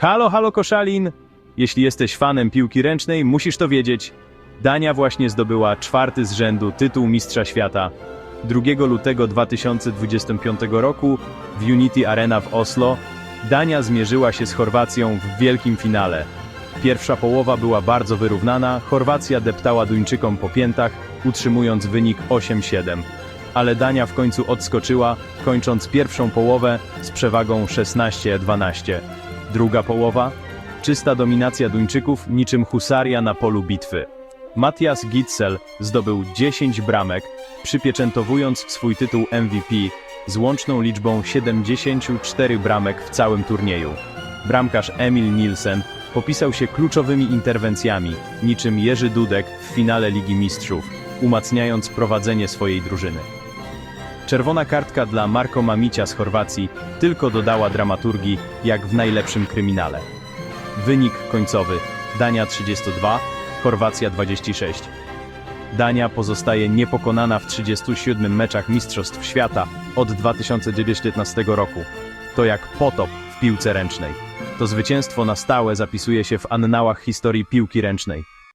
Halo, halo Koszalin! Jeśli jesteś fanem piłki ręcznej, musisz to wiedzieć. Dania właśnie zdobyła czwarty z rzędu tytuł Mistrza Świata. 2 lutego 2025 roku w Unity Arena w Oslo Dania zmierzyła się z Chorwacją w wielkim finale. Pierwsza połowa była bardzo wyrównana, Chorwacja deptała Duńczykom po piętach, utrzymując wynik 8-7. Ale Dania w końcu odskoczyła, kończąc pierwszą połowę z przewagą 16-12. Druga połowa? Czysta dominacja Duńczyków niczym husaria na polu bitwy. Matthias Gitzel zdobył 10 bramek, przypieczętowując swój tytuł MVP z łączną liczbą 74 bramek w całym turnieju. Bramkarz Emil Nielsen popisał się kluczowymi interwencjami, niczym Jerzy Dudek w finale Ligi Mistrzów, umacniając prowadzenie swojej drużyny. Czerwona kartka dla Marko Mamicia z Chorwacji tylko dodała dramaturgii, jak w najlepszym kryminale. Wynik końcowy: Dania 32, Chorwacja 26. Dania pozostaje niepokonana w 37 meczach Mistrzostw Świata od 2019 roku. To jak potop w piłce ręcznej. To zwycięstwo na stałe zapisuje się w annałach historii piłki ręcznej.